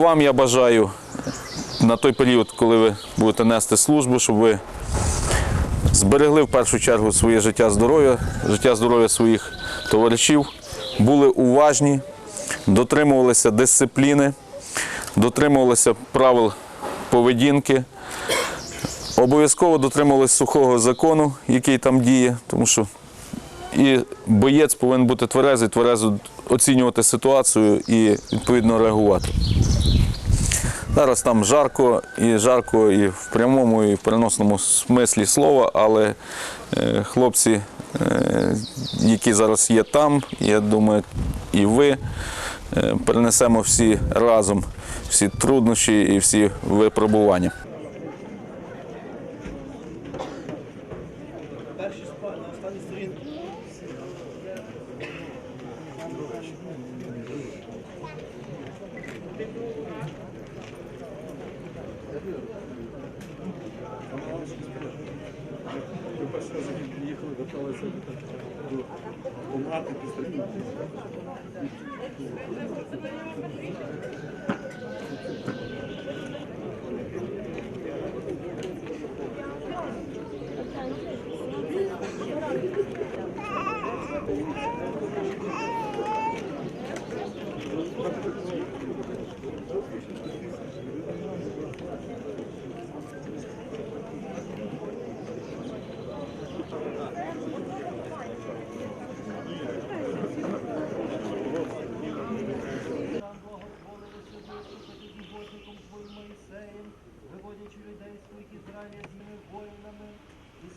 Вам я бажаю на той період, коли ви будете нести службу, щоб ви зберегли в першу чергу своє життя, здоров'я, життя здоров'я своїх товаришів, були уважні, дотримувалися дисципліни, дотримувалися правил поведінки, обов'язково дотримувалися сухого закону, який там діє, тому що і боєць повинен бути тверезий, тверезо оцінювати ситуацію і відповідно реагувати. Зараз там жарко, і жарко і в прямому, і в переносному смислі слова, але е, хлопці, е, які зараз є там, я думаю, і ви е, перенесемо всі разом всі труднощі і всі випробування. Приїхали, верталися після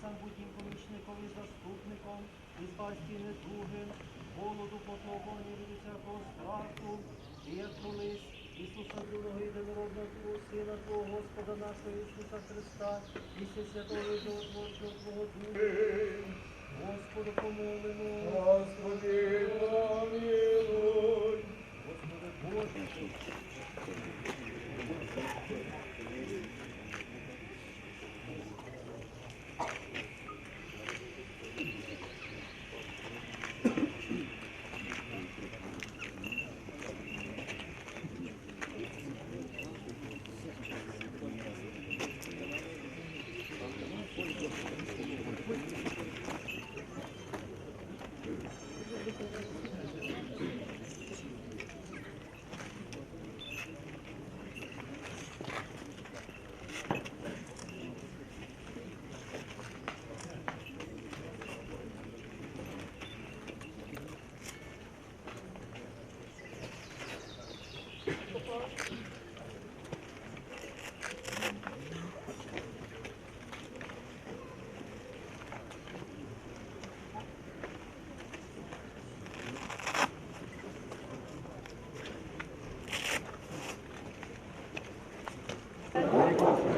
і сам будь їм помічником і заступником, і спасті і недуги, голоду, потопу, ні від усякого страху, і як колись Ісуса Другого єдинородного Твого Сина Твого Господа нашого Ісуса Христа, і святого і Твого Духа. Господу помолимо. Господи, помилуй. Господи Боже,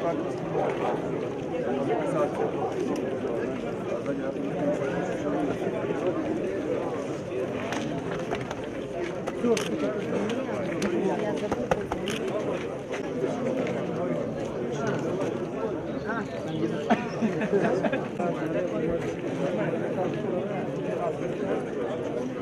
так записати заняття. Thank you.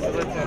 শুভেচ্ছা